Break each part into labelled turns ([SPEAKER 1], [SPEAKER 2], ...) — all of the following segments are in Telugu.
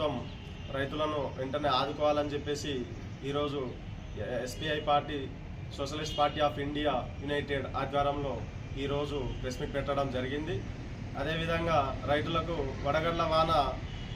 [SPEAKER 1] ప్రభుత్వం రైతులను వెంటనే ఆదుకోవాలని చెప్పేసి ఈరోజు SBI party socialist party of India united ఆధ్వర్యంలో ఈరోజు ప్రెస్ మీట్ పెట్టడం జరిగింది. అదేవిధంగా రైతులకు వడగళ్ళ వాన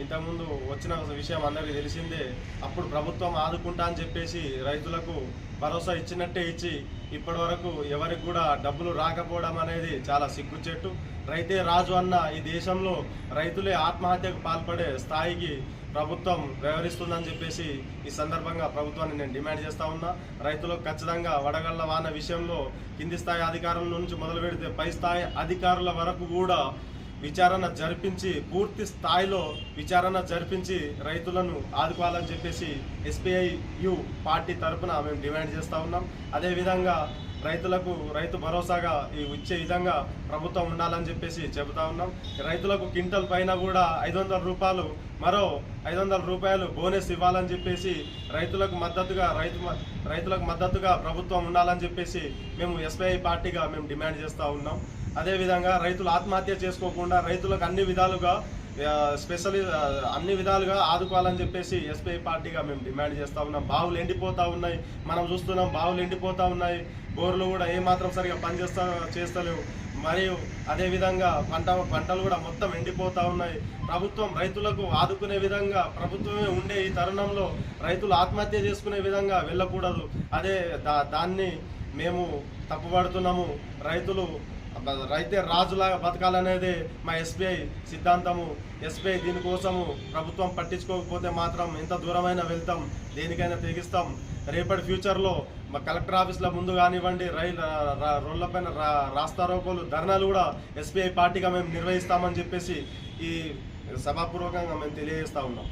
[SPEAKER 1] ఇంతకుముందు వచ్చిన విషయం అందరికీ తెలిసిందే అప్పుడు ప్రభుత్వం ఆదుకుంటా అని చెప్పేసి రైతులకు భరోసా ఇచ్చినట్టే ఇచ్చి ఇప్పటి వరకు ఎవరికి కూడా డబ్బులు రాకపోవడం అనేది చాలా సిగ్గుచెట్టు. రైతే రాజు అన్న ఈ దేశంలో రైతులే ఆత్మహత్యకు పాల్పడే స్థాయికి ప్రభుత్వం వ్యవహరిస్తుందని చెప్పేసి ఈ సందర్భంగా ప్రభుత్వాన్ని నేను డిమాండ్ చేస్తా ఉన్నా. రైతులకు ఖచ్చితంగా వడగళ్ళ వాన విషయంలో కింది స్థాయి అధికారుల నుంచి మొదలు పెడితే పై స్థాయి అధికారుల వరకు కూడా విచారణ జరిపించి పూర్తి స్థాయిలో విచారణ జరిపించి రైతులను ఆదుకోవాలని చెప్పేసి ఎస్బీఐ యు పార్టీ తరఫున మేము డిమాండ్ చేస్తూ ఉన్నాం. అదేవిధంగా రైతులకు రైతు భరోసాగా ఈ ఇచ్చే విధంగా ప్రభుత్వం ఉండాలని చెప్పేసి చెబుతా ఉన్నాం. రైతులకు క్వింటల్ పైన కూడా ఐదు వందల రూపాయలు మరో ఐదు వందల రూపాయలు బోనస్ ఇవ్వాలని చెప్పేసి రైతులకు మద్దతుగా రైతు మ- రైతులకు మద్దతుగా ప్రభుత్వం ఉండాలని చెప్పేసి మేము ఎస్బీఐ పార్టీగా మేము డిమాండ్ చేస్తూ ఉన్నాం. అదేవిధంగా రైతులు ఆత్మహత్య చేసుకోకుండా రైతులకు అన్ని విధాలుగా ఆ, స్పెషల్ అన్ని విధాలుగా ఆదుకోవాలని చెప్పేసి ఎస్బీఐ పార్టీగా మేము డిమాండ్ చేస్తా ఉన్నాం. బావులు ఎండిపోతూ ఉన్నాయి. మనం చూస్తున్నాం బావులు ఎండిపోతూ ఉన్నాయి. బోర్లు కూడా ఏమాత్రం సరిగా పనిచేస్తా చేస్తలేవు. మరియు అదేవిధంగా పంట పంటలు కూడా మొత్తం ఎండిపోతూ ఉన్నాయి. ప్రభుత్వం రైతులకు ఆదుకునే విధంగా ప్రభుత్వమే ఉండే ఈ తరుణంలో రైతులు ఆత్మహత్య చేసుకునే విధంగా వెళ్ళకూడదు. అదే దా దాన్ని మేము తప్పుపడుతున్నాము రైతులు రైతే రాజులాగా బతకాలనేది మా ఎస్బీఐ సిద్ధాంతము. ఎస్బీఐ దీనికోసము ప్రభుత్వం పట్టించుకోకపోతే మాత్రం ఎంత దూరమైనా వెళ్తాం దేనికైనా తెగిస్తాం. రేపటి ఫ్యూచర్లో మా కలెక్టర్ ఆఫీస్ల ముందు కానివ్వండి రైలు రోడ్ల పైన రాస్తా రోకోలు ధర్నాలు కూడా ఎస్బీఐ పార్టీగా మేము నిర్వహిస్తామని చెప్పేసి ఈ సభాపూర్వకంగా మేము తెలియజేస్తా ఉన్నాం.